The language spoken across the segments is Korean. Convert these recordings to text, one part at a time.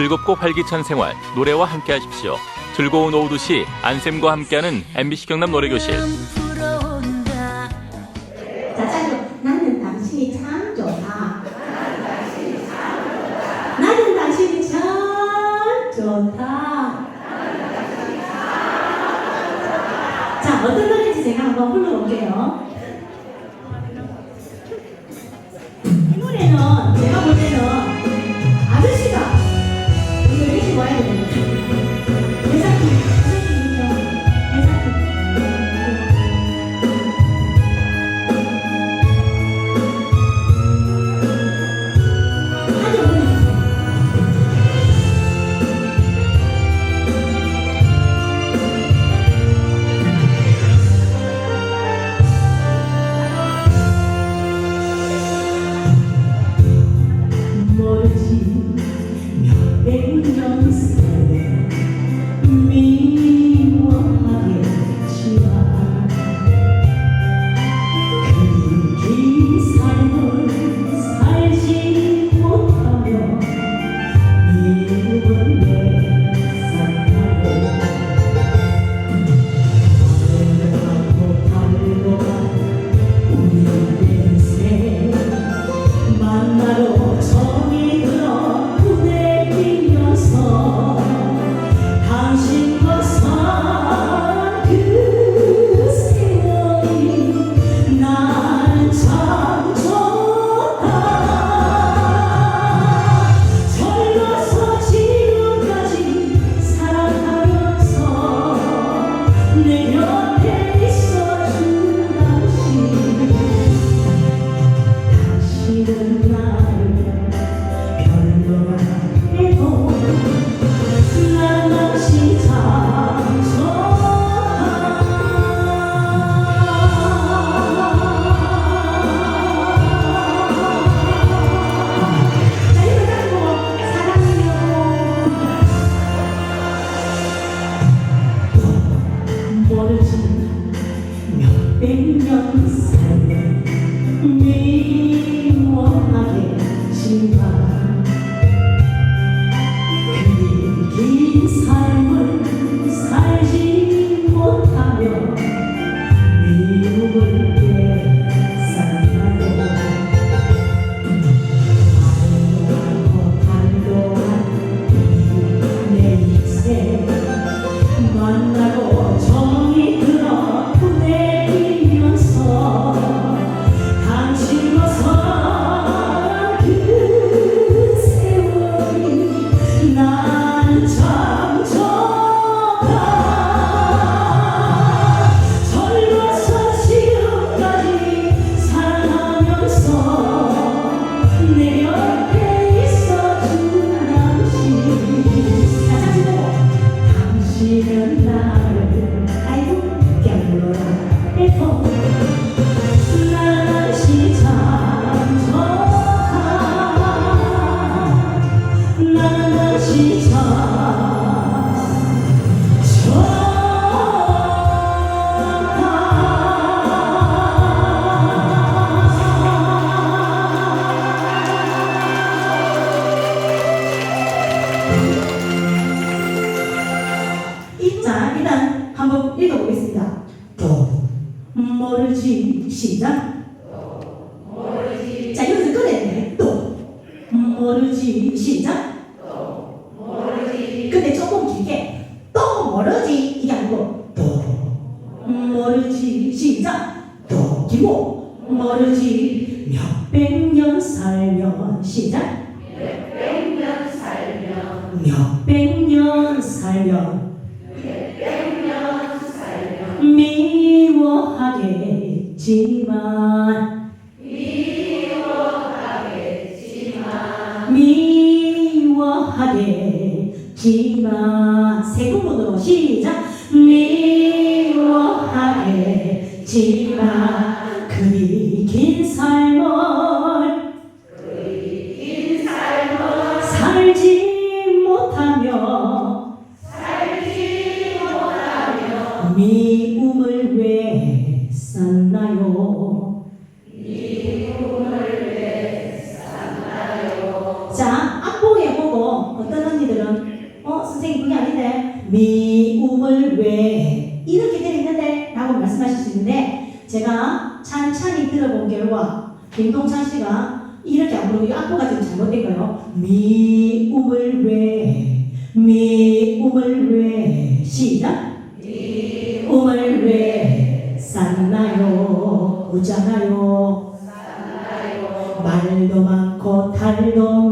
즐겁고 활기찬 생활, 노래와 함께 하십시오. 즐거운 오후 2시 안쌤과 함께하는 MBC 경남 노래교실. 어떤 노래인지 제가 한번 불러볼게요. 이, 이게 아니고 도. 모르지 시작 도기고 모르지 몇백 년 살면 시작. 몇백 년 살면 몇백 년 살면 몇백 년 살면 미워하겠지. 왜 이렇게 되어 있는데 라고 말씀하실 수 있는데 제가 찬찬히 들어본 결과 김동찬 씨가 이렇게 안 부르고 이 악보가 지금 잘못된 거예요. 미움을 왜 미움을 왜 시작. 미움을 왜 쌌나요? 웃잖아요. 말도 많고 탈도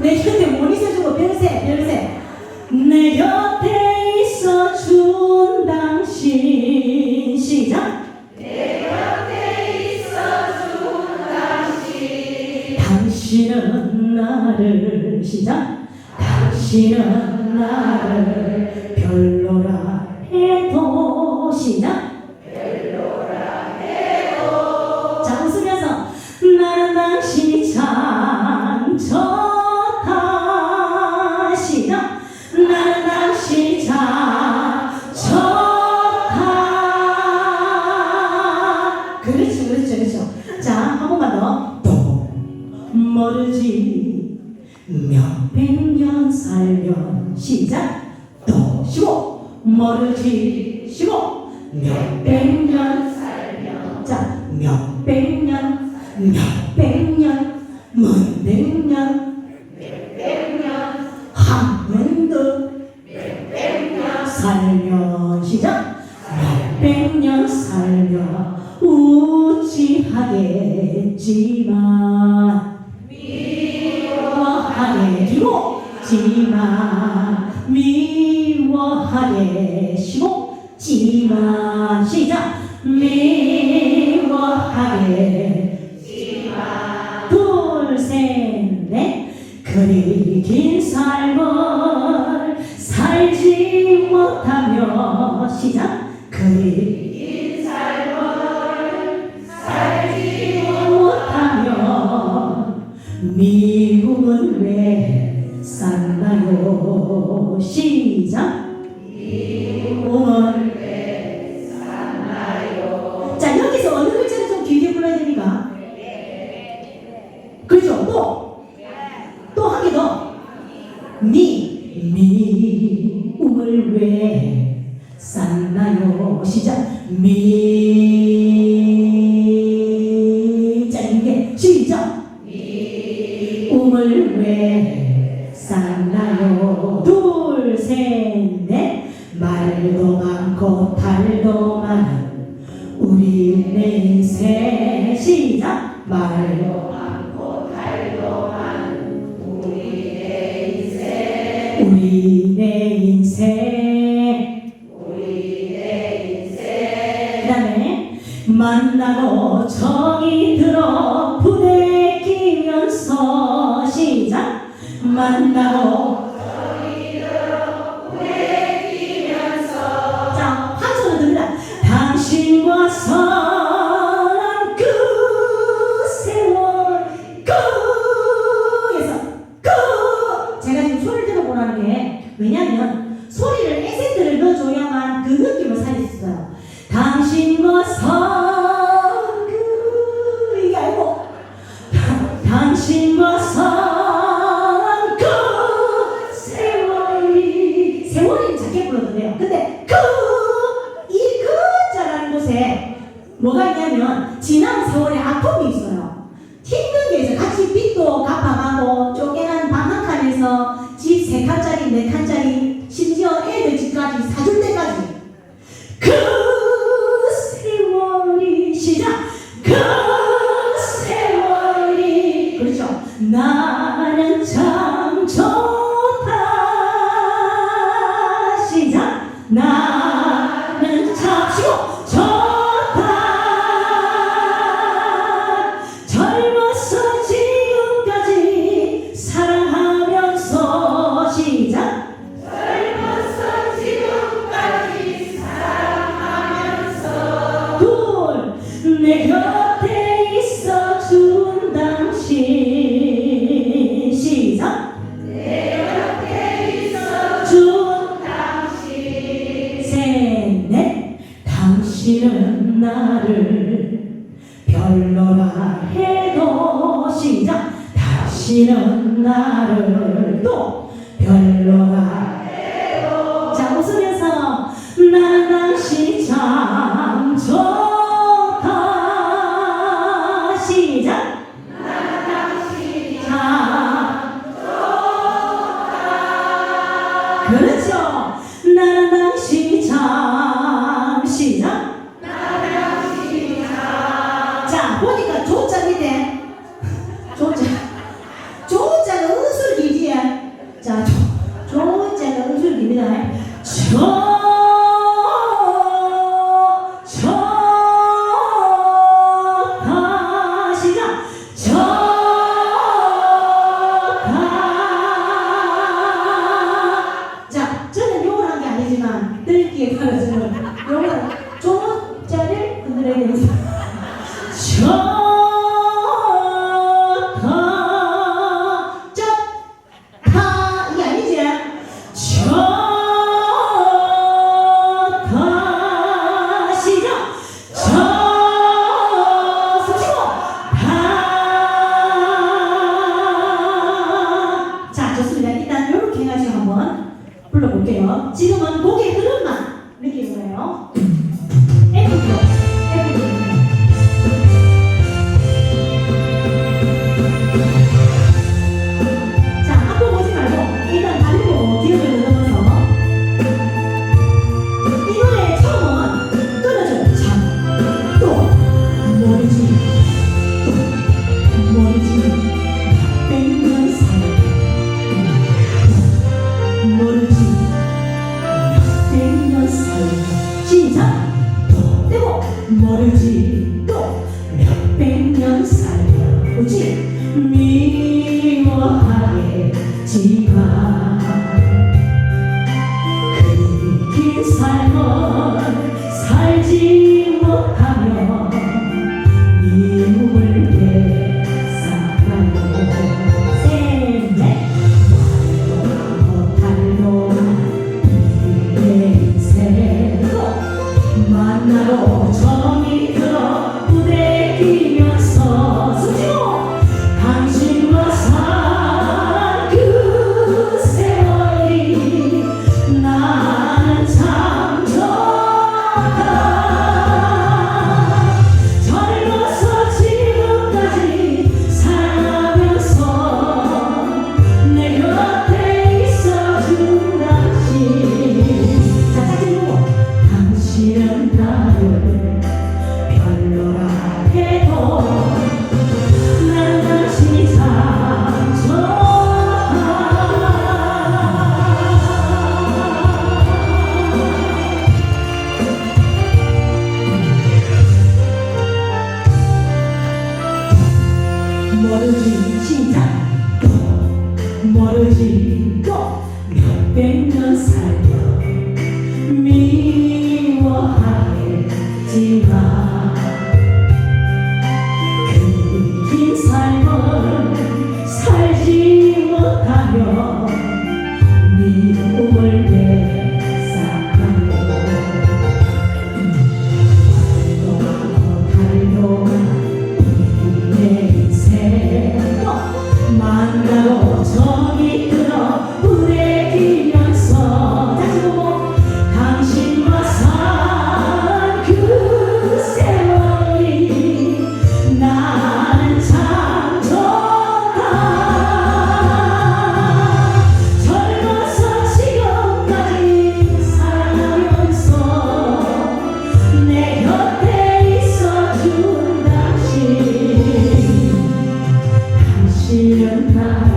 내 곁에 못 있어주고 별세 별세. 내 곁에 있어 준 당신 시작. 당신은 나를 시작. 당신은 나를 시작. 또 쉬고 모르지 쉬고 몇백 년 살면. 자 몇백 년? 몇백 년? 몇백 년? 한 번도 살면 시작. 몇백 년 살면 웃지 하겠지만 시작. 못하며 미움은 왜 쌌나요? 시작. 미움은 왜 쌌나요? 자 여기서 어느 글자를 좀 길게 불러야 됩니까? 그렇죠? 또? 또 한 개 더. 미, 미움을 왜 쌌나요? 시작. 미. 자, 이게 시작. 미움을 왜 쌌나요? 둘, 셋, 넷. 말도 많고 탈도 많은 우리 내 인생 시작. 말도 우리 내 인생 만나고 정이 들어 부대끼면서 시작. 만나고 모르지 시작. 또 모르지 또 몇백 년 살고 人呐